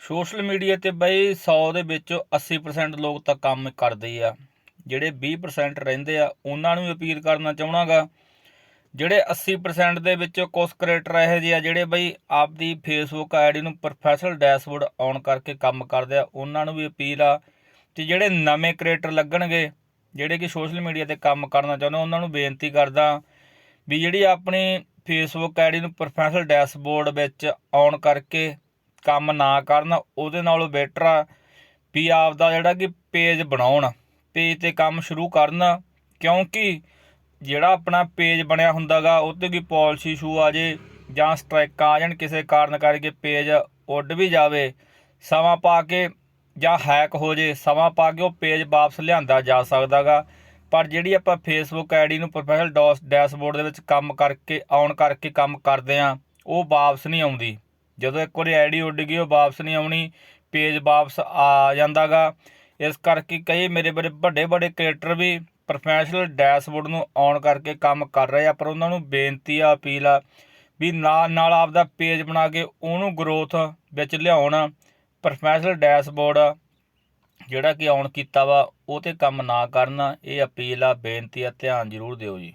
Social media ਤੇ ਬਈ 100 ਦੇ ਵਿੱਚੋਂ 80% ਲੋਕ ਤਾਂ ਕੰਮ ਕਰਦੇ ਹੀ ਆ। ਜਿਹੜੇ 20% ਰਹਿੰਦੇ ਆ, ਉਹਨਾਂ ਨੂੰ ਵੀ ਅਪੀਲ ਕਰਨਾ ਚਾਹਣਾਗਾ। ਜਿਹੜੇ 80% ਦੇ ਵਿੱਚੋਂ ਕੁਝ ਕ੍ਰੀਏਟਰ ਇਹੋ ਜਿਹੇ ਆ, ਜਿਹੜੇ ਬਈ ਆਪਦੀ ਫੇਸਬੁੱਕ ਆਈਡੀ ਨੂੰ ਪ੍ਰੋਫੈਸ਼ਨਲ ਡੈਸ਼ਬੋਰਡ ਆਨ ਕਰਕੇ ਕੰਮ ਕਰਦੇ ਆ, ਉਹਨਾਂ ਨੂੰ ਵੀ ਅਪੀਲ ਆ ਤੇ ਜਿਹੜੇ ਨਵੇਂ ਕ੍ਰੀਏਟਰ ਲੱਗਣਗੇ, ਜਿਹੜੇ ਕਿ ਸੋਸ਼ਲ ਮੀਡੀਆ ਤੇ ਕੰਮ ਕਰਨਾ ਚਾਹੁੰਦੇ ਉਹਨਾਂ ਨੂੰ ਬੇਨਤੀ ਕਰਦਾ ਵੀ ਜਿਹੜੀ ਆਪਣੀ ਫੇਸਬੁੱਕ ਆਈਡੀ ਨੂੰ ਪ੍ਰੋਫੈਸ਼ਨਲ ਡੈਸ਼ਬੋਰਡ ਵਿੱਚ ਆਨ ਕਰਕੇ ਕੰਮ ਨਾ ਕਰਨ, ਉਹਦੇ ਨਾਲੋਂ ਬੈਟਰ ਆ ਵੀ ਆਪਦਾ ਜਿਹੜਾ ਕਿ ਪੇਜ ਬਣਾਉਣ ਪੇਜ ਤੇ ਕੰਮ ਸ਼ੁਰੂ ਕਰਨ, ਕਿਉਂਕਿ ਜਿਹੜਾ ਆਪਣਾ ਪੇਜ ਬਣਿਆ ਹੁੰਦਾਗਾ ਉੱਤੇ ਕੋਈ ਪਾਲਿਸੀ ਇਸ਼ੂ ਆ ਜੇ ਜਾਂ ਸਟ੍ਰਾਈਕ ਆ ਜਾਣ ਕਿਸੇ ਕਾਰਨ ਕਰਕੇ ਪੇਜ ਉੱਡ ਵੀ ਜਾਵੇ, ਸਮਾਂ ਪਾ ਕੇ ਜਾਂ ਹੈਕ ਹੋ ਜੇ, ਸਮਾਂ ਪਾ ਕੇ ਉਹ ਪੇਜ ਵਾਪਸ ਲਿਆਂਦਾ ਜਾ ਸਕਦਾਗਾ। ਪਰ ਜਿਹੜੀ ਆਪਾਂ ਫੇਸਬੁੱਕ ਆਈਡੀ ਨੂੰ ਪ੍ਰੋਫੈਸ਼ਨਲ ਡੋਸ ਡੈਸ਼ਬੋਰਡ ਦੇ ਵਿੱਚ ਕੰਮ ਕਰਕੇ ਆਨ ਕਰਕੇ ਕੰਮ ਕਰਦੇ ਆ, ਉਹ ਵਾਪਸ ਨਹੀਂ ਆਉਂਦੀ। ਜਦੋਂ ਇੱਕ ਵਾਰੀ ਆਈਡੀ ਉੱਡ ਗਈ, ਉਹ ਵਾਪਸ ਨਹੀਂ ਆਉਣੀ ਪੇਜ ਵਾਪਸ ਆ ਜਾਂਦਾਗਾ। ਇਸ ਕਰਕੇ ਕਈ ਮੇਰੇ ਬੜੇ ਵੱਡੇ ਵੱਡੇ ਕ੍ਰੀਏਟਰ ਵੀ ਪ੍ਰੋਫੈਸ਼ਨਲ ਡੈਸ਼ਬੋਰਡ ਨੂੰ ਔਨ ਕਰਕੇ ਕੰਮ ਕਰ ਰਹੇ ਆ, ਪਰ ਉਹਨਾਂ ਨੂੰ ਬੇਨਤੀ ਆ, ਅਪੀਲ ਆ ਵੀ ਨਾਲ ਨਾਲ ਆਪਦਾ ਪੇਜ ਬਣਾ ਕੇ ਉਹਨੂੰ ਗਰੋਥ ਵਿੱਚ ਲਿਆਉਣ। ਪ੍ਰੋਫੈਸ਼ਨਲ ਡੈਸ਼ਬੋਰਡ ਜਿਹੜਾ ਕਿ ਔਨ ਕੀਤਾ ਵਾ, ਉਹ ਤੇ ਕੰਮ ਨਾ ਕਰਨ। ਇਹ ਅਪੀਲ ਆ, ਬੇਨਤੀ ਆ, ਧਿਆਨ ਜ਼ਰੂਰ ਦਿਓ ਜੀ।